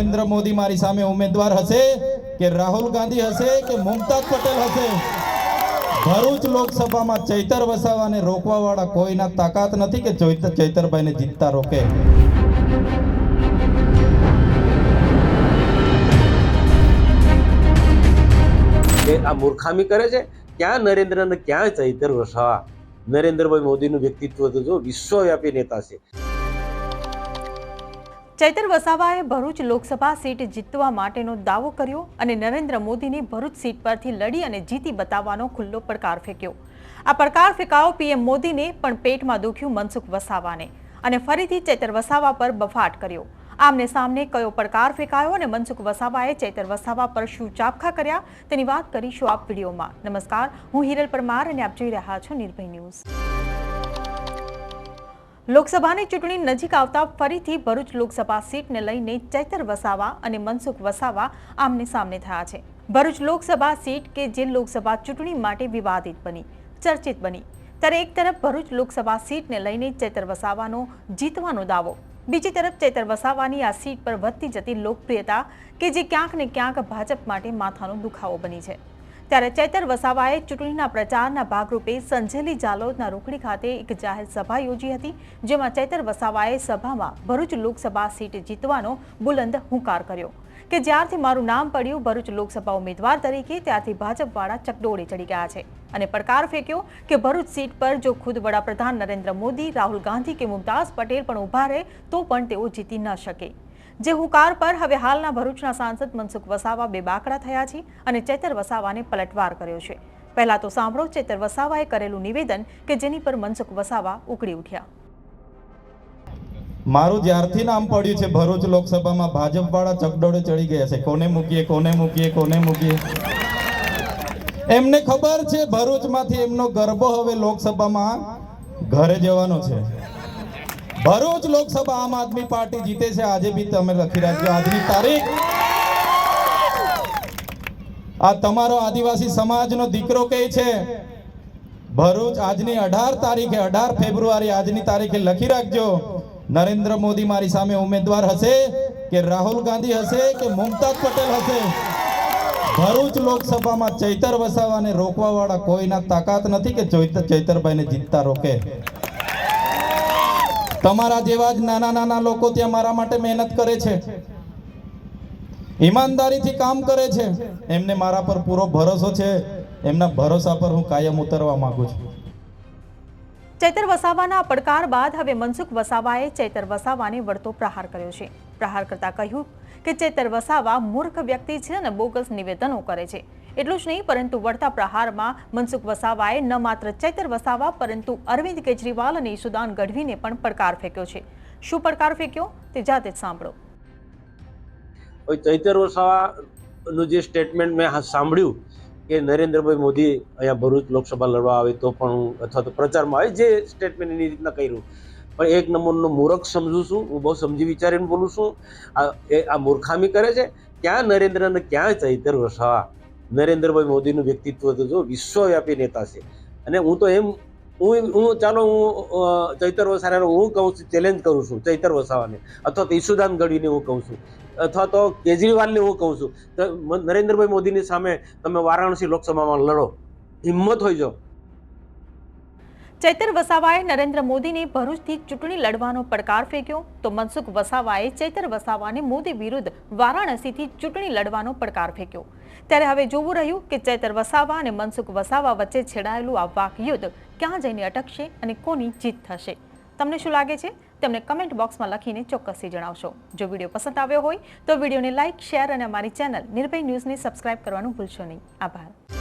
નરેન્દ્ર મોદી મારી સામે ઉમેદવાર હશે કે રાહુલ ગાંધી હશે કે મુમતાજ પટેલ હશે? ભરૂચ લોકસભામાં ચૈતર વસાવાને રોકવા વાળા કોઈના તાકાત નથી કે ચૈતરભાઈને જીતતા રોકે? આ મૂર્ખામી કરે છે? ક્યાં નરેન્દ્ર અને ક્યાં ચૈતર વસાવા? નરેન્દ્રભાઈ મોદીનું વ્યક્તિત્વ તો જો વિશ્વવ્યાપી નેતા છે. ચૈતર વસાવાએ ભરૂચ લોકસભા સીટ જીતવા માટેનો દાવો કર્યો અને નરેન્દ્ર મોદીની ભરૂચ સીટ પરથી લડી અને જીતી બતાવવાનો ખુલ્લો પડકાર ફેંક્યો. આ પડકાર ફેંકાવો પીએમ મોદીને પણ પેટમાં દુખ્યું મનસુખ વસાવાને અને ફરીથી ચૈતર વસાવા પર બફાટ કર્યો. આમને સામને કયો પડકાર ફેંકાયો અને મનસુખ વસાવાએ ચૈતર વસાવા પર શું ચાપખા કર્યા તેની વાત કરીશું આપ વિડીયોમાં. નમસ્કાર, હું હિરલ પરમાર અને આપ જોઈ રહ્યા છો નિર્ભય ન્યૂઝ. લોકસભાની ચૂંટણી નજીક આવતા ફરીથી ભરૂચ લોકસભા સીટને લઈને ચૈતર વસાવા અને મનસુખ વસાવા આમને સામને થયા છે. ભરૂચ લોકસભા સીટ કે જે લોકસભા ચૂંટણી માટે વિવાદિત બની, ચર્ચિત બની. ત્યારે એક તરફ ભરૂચ લોકસભા સીટને લઈને ચૈતર વસાવાનો જીતવાનો દાવો, બીજી તરફ ચૈતર વસાવાની આ સીટ પર વધતી જતી લોકપ્રિયતા કે જે ક્યાંક ને ક્યાંક ભાજપ માટે માથાનો દુખાવો બની છે. ત્યારે ચૈતર વસાવાએ ચૂંટણીના પ્રચારના ભાગરૂપે સંજેલી જાલોદના રોકડી ખાતે એક જાહેર સભા યોજી હતી, જેમાં ચૈતર વસાવાએ સભામાં ભરૂચ લોકસભા સીટ જીતવાનો બુલંદ હુંકાર કર્યો. કે જ્યારથી મારું નામ પડ્યું ભરૂચ લોકસભા ઉમેદવાર તરીકે, ત્યારથી ભાજપવાળા ચકડોળે ચડી ગયા છે. અને પડકાર ફેંક્યો કે ભરૂચ સીટ પર જો ખુદ વડાપ્રધાન નરેન્દ્ર મોદી, રાહુલ ગાંધી કે મુમતાઝ પટેલ પણ ઊભા રહે, તો પણ તેઓ જીતી ન શકે. જે હુકાર પર હવે હાલના ભરૂચના સાંસદ મનસુખ વસાવા બે થયા છે અને ચેતર વસાવાને પલટવાર કર્યો છે. પહેલા તો સાંભળો, ચેતર વસાવાએ કરેલું નિવેદન કે જેની પર મનસુખ વસાવા ઉકળી ઉઠ્યા. મારું જ્યારથી નામ પડ્યું છે, ભરૂચ લોકસભામાં ભાજપ વાળા ચકડોળે ચડી ગયા છે. કોને મૂકીએ કોને મૂકીએ કોને મૂકીએ? એમને ખબર છે, ભરૂચમાંથી એમનો ગરબો હવે લોકસભામાં ઘરે જવાનો છે. ભરૂચ લોકસભા આમ આદમી પાર્ટી જીતે છે. આજે બી તમે લખી રાખજો. આજની તારીખ આ તમારો આદિવાસી સમાજનો દીકરો કે છે? ભરૂચ આજની અઢાર તારીખે, અઢાર ફેબ્રુઆરી આજની તારીખે લખી રાખજો. નરેન્દ્ર મોદી મારી સામે ઉમેદવાર હશે કે રાહુલ ગાંધી હશે કે મુમતાજ પટેલ હશે? ભરૂચ લોકસભામાં ચૈતર વસાવાને રોકવા વાળા કોઈના તાકાત નથી કે ચૈતરભાઈને જીતતા રોકે? તમારા જેવા જ નાના નાના લોકો ત્યાં મારા માટે મહેનત કરે છે. ઈમાનદારીથી કામ કરે છે. એમને મારા પર પૂરો ભરોસો છે. એમના ભરોસા પર હું કાયમ ઉતરવા માંગુ છું. ચૈતર વસાવાના પડકાર બાદ હવે મનસુખ વસાવાએ ચૈતર વસાવાને વળતો પ્રહાર કર્યો છે. પ્રહાર કરતા કહ્યું કે ચૈતર વસાવા મૂર્ખ વ્યક્તિ છે અને બોગસ નિવેદનો કરે છે. એટલું જ નહીં, પરંતુ વળતા પ્રહારમાં મનસુખ વસાવાએ ન માત્ર ચૈતર વસાવા, પરંતુ અરવિંદ કેજરીવાલ અને ઈશુદાન ગઢવીને પણ પડકાર ફેંક્યો છે. શું પડકાર ફેંક્યો? તે જાતે જ સાંભળો. ચૈતર વસાવાનું જે સ્ટેટમેન્ટ મેં સાંભળ્યું કે નરેન્દ્રભાઈ મોદી અહીંયા ભરૂચ લોકસભા લડવા આવે તો પણ હું અથવા તો પ્રચારમાં આવે, જે સ્ટેટમેન્ટ એની રીતના કર્યું. પણ એક નંબરનો મૂર્ખ સમજું છું, હું બહુ સમજી વિચારીને બોલું છું. આ એ આ મૂર્ખામી કરે છે. ક્યાં નરેન્દ્ર અને ક્યાં ચૈતર વસાવા? નરેન્દ્રભાઈ મોદીનું વ્યક્તિત્વ તો જો વિશ્વવ્યાપી નેતા છે. અને હું તો એમ, હું હું ચાલો હું ચૈતર વસાવાને હું કહું છું ચેલેન્જ કરું છું ચૈતર વસાવાને. અથવા તો ઈશુદાન ગઢવીને હું કહું છું. અથવા તો કેજરીવાલને હું કહું છું. તો નરેન્દ્રભાઈ મોદીની સામે તમે વારાણસી લોકસભામાં લડો, હિંમત હોય જો. ચૈતર વસાવાએ નરેન્દ્ર મોદીને ભરૂચથી ચૂંટણી લડવાનો પડકાર ફેંક્યો. તો મનસુખ વસાવાએ ચૈતર વસાવાને મોદી વિરુદ્ધ વારાણસીથી ચૂંટણી લડવાનો પડકાર ફેંક્યો. ત્યારે હવે જોવું રહ્યું કે ચૈતર વસાવા અને મનસુખ વસાવા વચ્ચે છેડાયેલું આ વાક યુદ્ધ ક્યાં જઈને અટકશે અને કોની જીત થશે. તમને શું લાગે છે? તેમને કમેન્ટ બોક્સમાં લખીને ચોક્કસથી જણાવશો. જો વીડિયો પસંદ આવ્યો હોય તો વિડીયોને લાઇક, શેર અને અમારી ચેનલ નિર્ભય ન્યૂઝને સબસ્ક્રાઇબ કરવાનું ભૂલશો નહીં. આભાર.